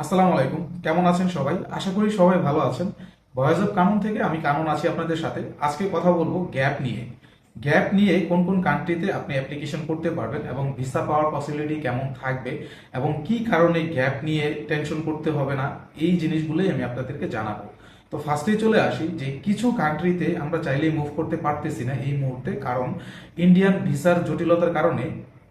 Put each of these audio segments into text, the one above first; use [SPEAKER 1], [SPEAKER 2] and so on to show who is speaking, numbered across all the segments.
[SPEAKER 1] আসসালামু আলাইকুম। কেমন আছেন সবাই? আশা করি সবাই ভালো আছেন। ভয়েস অফ কানুন থেকে আমি কানুন আছি আপনাদের সাথে। আজকে কথা বলব গ্যাপ নিয়ে। গ্যাপ নিয়ে কোন কোন কান্ট্রিতে আপনি অ্যাপ্লিকেশন করতে পারবেন এবং ভিসা পাওয়ার পসিবিলিটি কেমন থাকবে এবং কি কারণে গ্যাপ নিয়ে টেনশন করতে হবে না, এই জিনিসগুলোই আমি আপনাদেরকে জানাব। তো ফার্স্টেই চলে আসি যে কিছু কান্ট্রিতে আমরা চাইলেই মুভ করতে পারতেছি না এই মুহূর্তে। কারণ ইন্ডিয়ান ভিসার জটিলতার কারণে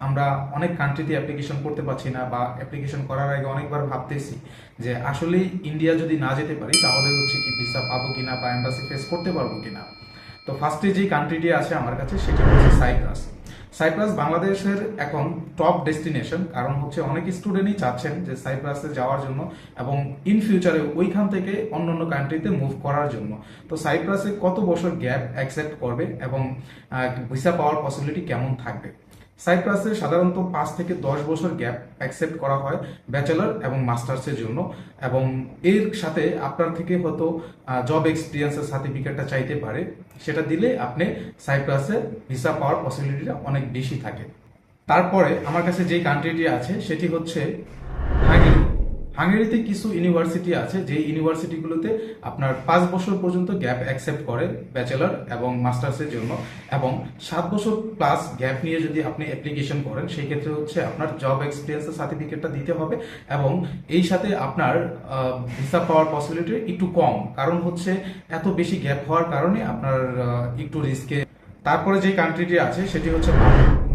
[SPEAKER 1] আমরা অনেক কান্ট্রিতে অ্যাপ্লিকেশন করতে পারছি না বা অ্যাপ্লিকেশন করার আগে অনেকবার ভাবতেছি যে আসলেই ইন্ডিয়া যদি না যেতে পারি, তাহলে হচ্ছে কি ভিসা পাবো কিনা বা এম্বাসি ফেস করতে পারব কিনা? তো ফার্স্টে যে কান্ট্রিটি আছে আমার কাছে, সেটা হচ্ছে সাইপ্রাস সাইপ্রাস বাংলাদেশের এখন টপ ডেস্টিনেশন কারণ হচ্ছে অনেক স্টুডেন্টই চাচ্ছেন যে সাইপ্রাসে যাওয়ার জন্য এবং ইন ফিউচারে ওইখান থেকে অন্য অন্য কান্ট্রিতে মুভ করার জন্য। তো সাইপ্রাসে কত বছর গ্যাপ অ্যাকসেপ্ট করবে এবং ভিসা পাওয়ার পসিবিলিটি কেমন থাকবে? সাইপ্রাসে সাধারণত পাঁচ থেকে দশ বছর গ্যাপ অ্যাকসেপ্ট করা হয় ব্যাচেলর এবং মাস্টার্সের জন্য। এবং এর সাথে আপনার থেকে হয়তো জব এক্সপিরিয়েন্সের সার্টিফিকেটটা চাইতে পারে। সেটা দিলে আপনি সাইপ্রাসে ভিসা পাওয়ার পসিবিলিটিটা অনেক বেশি থাকে। তারপরে আমার কাছে যে কান্ট্রিটি আছে, সেটি হচ্ছে হাঙ্গেরি। হাঙ্গেরিতে কিছু ইউনিভার্সিটি আছে যে ইউনিভার্সিটিগুলোতে আপনার পাঁচ বছর পর্যন্ত গ্যাপ অ্যাকসেপ্ট করে ব্যাচেলর এবং মাস্টার্সের জন্য এবং সাত বছর প্লাস গ্যাপ নিয়ে যদি আপনি অ্যাপ্লিকেশন করেন, সেই ক্ষেত্রে হচ্ছে আপনার জব এক্সপিরিয়েন্সের সার্টিফিকেটটা দিতে হবে এবং এই সাথে আপনার ভিসা পাওয়ার পসিবিলিটি একটু কম। কারণ হচ্ছে এত বেশি গ্যাপ হওয়ার কারণে আপনার একটু রিস্কে তারপরে যে কান্ট্রিটি আছে, সেটি হচ্ছে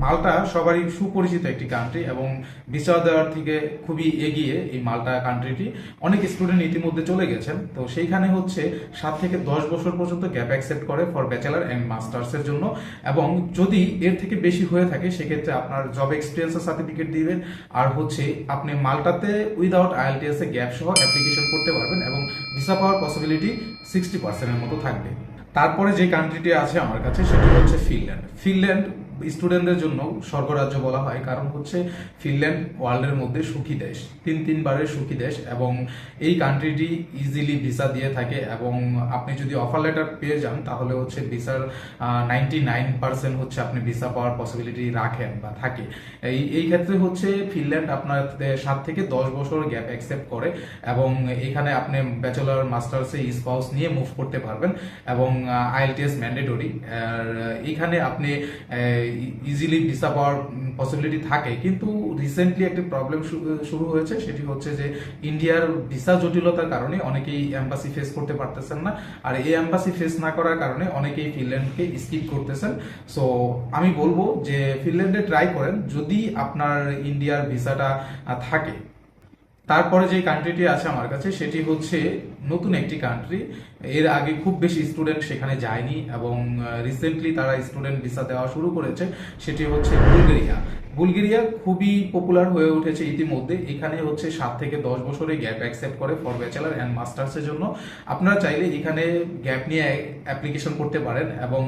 [SPEAKER 1] মাল্টা সবারই সুপরিচিত একটি কান্ট্রি এবং ভিসা দেওয়ার থেকে খুবই এগিয়ে এই মালটা কান্ট্রিটি অনেক স্টুডেন্ট ইতিমধ্যে চলে গেছেন। তো সেইখানে হচ্ছে সাত থেকে দশ বছর পর্যন্ত গ্যাপ অ্যাকসেপ্ট করে ফর ব্যাচেলার অ্যান্ড মাস্টার্সের জন্য। এবং যদি এর থেকে বেশি হয়ে থাকে, সেক্ষেত্রে আপনার জব এক্সপিরিয়েন্সের সার্টিফিকেট দিবেন। আর হচ্ছে আপনি মালটাতে উইদাউট আইএলটিএস এ গ্যাপ সহ অ্যাপ্লিকেশন করতে পারবেন এবং ভিসা পাওয়ার পসিবিলিটি সিক্সটি পার্সেন্টের মতো থাকবে। তারপরে যে কান্ট্রিটি আছে আমার কাছে, সেটি হচ্ছে ফিনল্যান্ড ফিনল্যান্ড স্টুডেন্টদের জন্য স্বর্গরাজ্য বলা হয়। কারণ হচ্ছে ফিনল্যান্ড ওয়ার্ল্ডের মধ্যে সুখী দেশ। তিন তিনবারের সুখী দেশ এবং এই কান্ট্রিটি ইজিলি ভিসা দিয়ে থাকে এবং আপনি যদি অফার লেটার পেয়ে যান, তাহলে হচ্ছে ভিসার নাইনটি নাইন পার্সেন্ট হচ্ছে আপনি ভিসা পাওয়ার পসিবিলিটি রাখেন বা থাকে। এই এই ক্ষেত্রে হচ্ছে ফিনল্যান্ড আপনার সাত থেকে দশ বছর গ্যাপ অ্যাকসেপ্ট করে এবং এখানে আপনি ব্যাচেলর মাস্টার্সে স্পাউস নিয়ে মুভ করতে পারবেন এবং আইএলটিএস ম্যান্ডেটরি আর এইখানে আপনি ইজিলি ভিসা পাওয়ার পসিবিলিটি থাকে। কিন্তু রিসেন্টলি একটি প্রবলেম শুরু হয়েছে, সেটি হচ্ছে যে ইন্ডিয়ার ভিসা জটিলতার কারণে অনেকেই অ্যাম্বাসি ফেস করতে পারতেছেন না। আর এই অ্যাম্বাসি ফেস না করার কারণে অনেকেই ফিনল্যান্ডকে স্কিপ করতেছেন। সো আমি বলব যে ফিনল্যান্ডে ট্রাই করেন, যদি আপনার ইন্ডিয়ার ভিসাটা থাকে। তারপরে যে কান্ট্রিটি আছে আমার কাছে, সেটি হচ্ছে নতুন একটি কান্ট্রি এর আগে খুব বেশি স্টুডেন্ট সেখানে যায়নি এবং রিসেন্টলি তারা স্টুডেন্ট ভিসা দেওয়া শুরু করেছে। সেটি হচ্ছে বুলগেরিয়া। বুলগেরিয়া খুবই পপুলার হয়ে উঠেছে ইতিমধ্যে। এখানে হচ্ছে সাত থেকে দশ বছরের গ্যাপ অ্যাকসেপ্ট করে ফর ব্যাচেলার অ্যান্ড মাস্টার্সের জন্য। আপনারা চাইলে এখানে গ্যাপ নিয়ে অ্যাপ্লিকেশন করতে পারেন এবং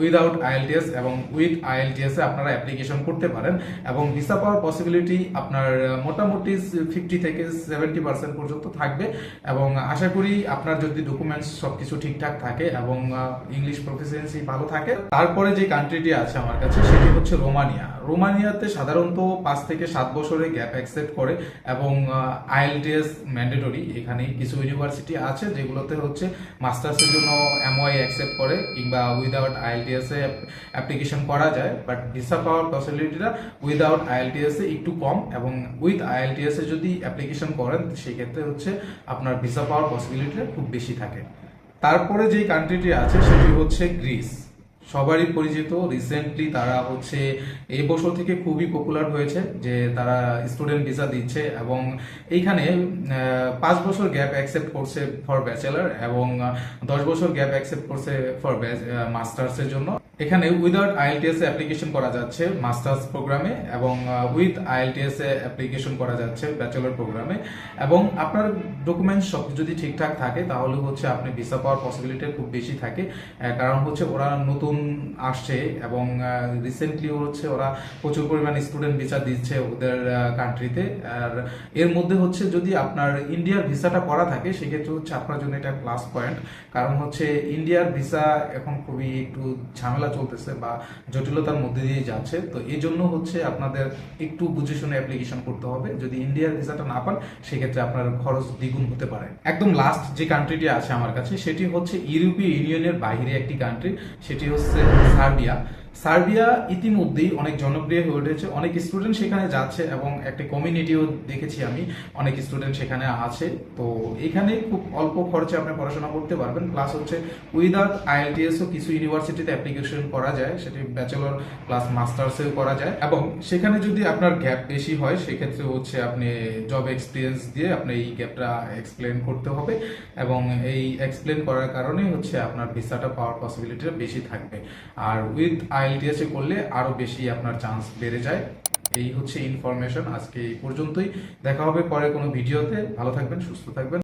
[SPEAKER 1] উইদাউট আইএলটিএস এবং উইথ আইএলটিএস এ আপনারা অ্যাপ্লিকেশন করতে পারেন এবং ভিসা পাওয়ার পসিবিলিটি আপনার মোটামুটি ফিফটি থেকে সেভেন্টি পার্সেন্ট পর্যন্ত থাকবে এবং আশা করি আপনার যদি ডকুমেন্টস সবকিছু ঠিকঠাক থাকে এবং ইংলিশ প্রফিসিয়েন্সি ভালো থাকে। তারপরে যে কান্ট্রিটি আছে আমার কাছে সেটি হচ্ছে রোমানিয়া। রোমানিয়াতে সাধারণত পাঁচ থেকে সাত বছরের গ্যাপ অ্যাকসেপ্ট করে এবং আইএলটিএস ম্যান্ডেটরি এখানে কিছু ইউনিভার্সিটি আছে যেগুলোতে হচ্ছে মাস্টার্সের জন্য এমওয়াই অ্যাকসেপ্ট করে কিংবা উইদাউট আইএলটিএস অ্যাপ্লিকেশন করা যায়। বাট ভিসা পাওয়ার পসিবিলিটিটা উইদাউট আইএলটিএস একটু কম এবং উইথ আইএলটিএস যদি অ্যাপ্লিকেশন করেন, সেক্ষেত্রে হচ্ছে আপনার ভিসা পাওয়ার পসিবিলিটিটা খুব বেশি থাকে। তারপরে যে কান্ট্রিটি আছে, সেটি হচ্ছে গ্রিস। সবারই পরিচিত। রিসেন্টলি তারা হচ্ছে এই বছর থেকে খুবই পপুলার হয়েছে যে তারা স্টুডেন্ট ভিসা দিচ্ছে এবং এইখানে পাঁচ বছর গ্যাপ অ্যাকসেপ্ট করছে ফর ব্যাচেলার এবং দশ বছর গ্যাপ অ্যাকসেপ্ট করছে ফর মাস্টার্সের জন্য। এখানে উইদাউট আইএলটিএস এ অ্যাপ্লিকেশন করা যাচ্ছে মাস্টার্স প্রোগ্রামে এবং উইথ আইএলটিএস এ অ্যাপ্লিকেশন করা যাচ্ছে ব্যাচেলর প্রোগ্রামে এবং আপনার ডকুমেন্টস সব যদি ঠিকঠাক থাকে তাহলে হচ্ছে আপনি ভিসা পাওয়ার পসিবিলিটি খুব বেশি থাকে। কারণ হচ্ছে ওরা নতুন নতুন আসছে এবং রিসেন্টলি হচ্ছে ওরা প্রচুর পরিমাণ স্টুডেন্ট ভিসা দিচ্ছে ওদের কান্ট্রিতে আর এর মধ্যে হচ্ছে যদি আপনার ইন্ডিয়ার ভিসাটা করা থাকে, সেক্ষেত্রে হচ্ছে আপনার জন্য এটা প্লাস পয়েন্ট কারণ হচ্ছে ইন্ডিয়ার ভিসা এখন খুবই একটু ঝামেলা চলতেছে বা জটিলতার মধ্যে দিয়ে যাচ্ছে। তো এই জন্য হচ্ছে আপনাদের একটু বুঝে শুনে অ্যাপ্লিকেশন করতে হবে। যদি ইন্ডিয়ার ভিসাটা না পান, সেক্ষেত্রে আপনার খরচ দ্বিগুণ হতে পারে। একদম লাস্ট যে কান্ট্রিটি আছে আমার কাছে, সেটি হচ্ছে ইউরোপীয় ইউনিয়নের বাইরে একটি কান্ট্রি সেটি হচ্ছে সার্বিয়া সার্বিয়া ইতিমধ্যেই অনেক জনপ্রিয় হয়ে উঠেছে। অনেক স্টুডেন্ট সেখানে যাচ্ছে এবং একটা কমিউনিটিও দেখেছি আমি। অনেক স্টুডেন্ট সেখানে আছে। তো এখানে খুব অল্প খরচে আপনি পড়াশোনা করতে পারবেন। প্লাস হচ্ছে উইদাউট আইএলটিএসও কিছু ইউনিভার্সিটিতে অ্যাপ্লিকেশন করা যায়। সেটি ব্যাচেলর প্লাস মাস্টার্সেও করা যায়। এবং সেখানে যদি আপনার গ্যাপ বেশি হয়, সেক্ষেত্রে হচ্ছে আপনি জব এক্সপিরিয়েন্স দিয়ে আপনি এই গ্যাপটা এক্সপ্লেন করতে হবে। এবং এই এক্সপ্লেন করার কারণেই হচ্ছে আপনার ভিসাটা পাওয়ার পসিবিলিটিটা বেশি থাকবে। আর উইথ আইএলটিএস করলে আরও বেশি আপনার চান্স বেড়ে যায়। এই হচ্ছে ইনফরমেশন আজকে এই পর্যন্তই। দেখা হবে পরে কোনো ভিডিওতে ভালো থাকবেন, সুস্থ থাকবেন।